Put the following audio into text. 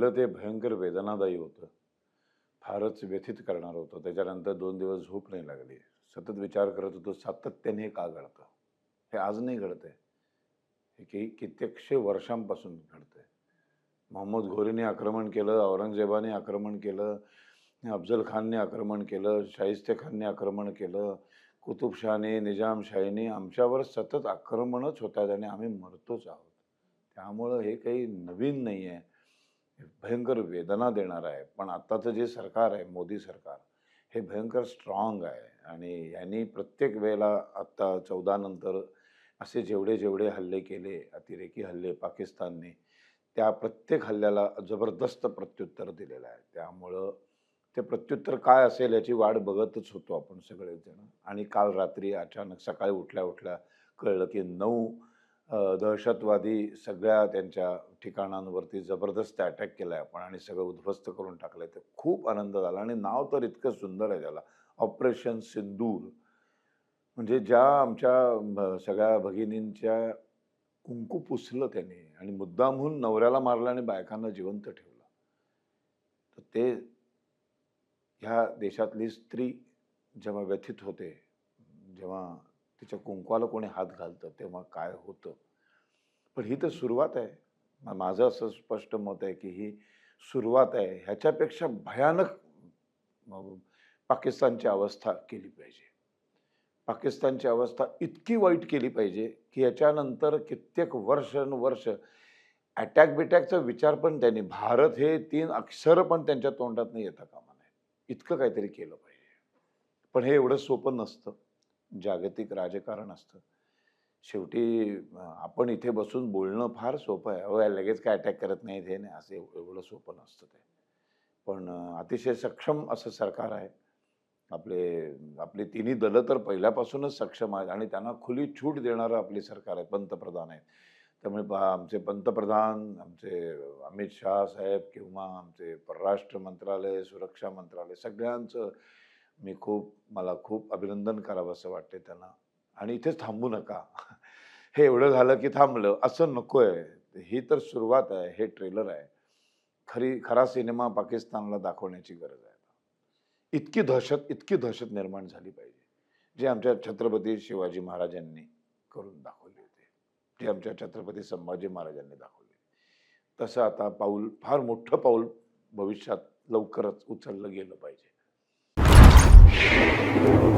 घडलं ते भयंकर वेदनादायी होतं. फारच व्यथित करणार होतं. त्याच्यानंतर दोन दिवस झोप नाही लागली. सतत विचार करत होतो सातत्याने हे का घडतं? हे आज नाही घडत आहे हे की कित्येकशे वर्षांपासून घडतंय. मोहम्मद घोरीने आक्रमण केलं औरंगजेबाने आक्रमण केलं अफजल खानने आक्रमण केलं शाहिस्ते खानने आक्रमण केलं कुतुबशहाने निजामशाहीने आमच्यावर सतत आक्रमणच होतात आणि आम्ही मरतोच आहोत. त्यामुळं हे काही नवीन नाही आहे भयंकर वेदना देणार आहे. पण आत्ताचं जे सरकार आहे मोदी सरकार हे भयंकर स्ट्रॉंग आहे. आणि यांनी प्रत्येक वेळेला आत्ता चौदा नंतर असे जेवढे जेवढे हल्ले केले अतिरेकी हल्ले पाकिस्तानने त्या प्रत्येक हल्ल्याला जबरदस्त प्रत्युत्तर दिलेलं आहे. त्यामुळं ते प्रत्युत्तर काय असेल याची वाट बघतच होतो आपण सगळेजण. आणि काल रात्री अचानक सकाळी उठल्या उठल्या कळलं की नऊ दहशतवादी सगळ्या त्यांच्या ठिकाणांवरती जबरदस्त अटॅक केला आहे आपण आणि सगळं उद्ध्वस्त करून टाकलं आहे तर खूप आनंद झाला. आणि नाव तर इतकं सुंदर आहे त्याला. ऑपरेशन सिंदूर. म्हणजे ज्या आमच्या सगळ्या भगिनींच्या कुंकू पुसलं त्याने आणि मुद्दामहून नवऱ्याला मारलं आणि बायकांना जिवंत ठेवलं. तर ते ह्या देशातली स्त्री जेव्हा व्यथित होते जेव्हा तिच्या कुंकवाला कोणी हात घालतं तेव्हा काय होतं? पण ही तर सुरुवात आहे. माझं असं स्पष्ट मत आहे की ही सुरुवात आहे. ह्याच्यापेक्षा भयानक पाकिस्तानची अवस्था केली पाहिजे. पाकिस्तानची अवस्था इतकी वाईट केली पाहिजे की याच्यानंतर कित्येक वर्षानुवर्ष अटॅक बिटॅकचा विचार पण त्यांनी भारत हे तीन अक्षर पण त्यांच्या तोंडात नाही येता कामा नये. इतकं काहीतरी केलं पाहिजे. पण हे एवढं सोपं नसतं. जागतिक राजकारण असतं. शेवटी आपण इथे बसून बोलणं फार सोपं आहे. अहो लगेच काय अटॅक करत नाहीत हे नाही असं एवढं सोपं नसतं ते. पण अतिशय सक्षम असं सरकार आहे. आपले आपली तिन्ही दलं तर पहिल्यापासूनच सक्षम आहेत आणि त्यांना खुली छूट देणारं आपली सरकार आहे पंतप्रधान आहेत. त्यामुळे आमचे पंतप्रधान आमचे अमित शहा साहेब किंवा आमचे परराष्ट्र मंत्रालय सुरक्षा मंत्रालय सगळ्यांचं मी खूप मला खूप अभिनंदन करावं असं वाटते त्यांना. आणि इथेच थांबू नका. हे एवढं झालं की थांबलं. असं नको आहे ही तर सुरुवात आहे. हे ट्रेलर आहे. खरी खरा सिनेमा पाकिस्तानला दाखवण्याची गरज आहे. इतकी दहशत इतकी दहशत निर्माण झाली पाहिजे जे आमच्या छत्रपती शिवाजी महाराजांनी करून दाखवले होते. जे आमच्या छत्रपती संभाजी महाराजांनी दाखवले तसं आता पाऊल फार मोठं पाऊल भविष्यात लवकरच उचललं गेलं पाहिजे. Thank you.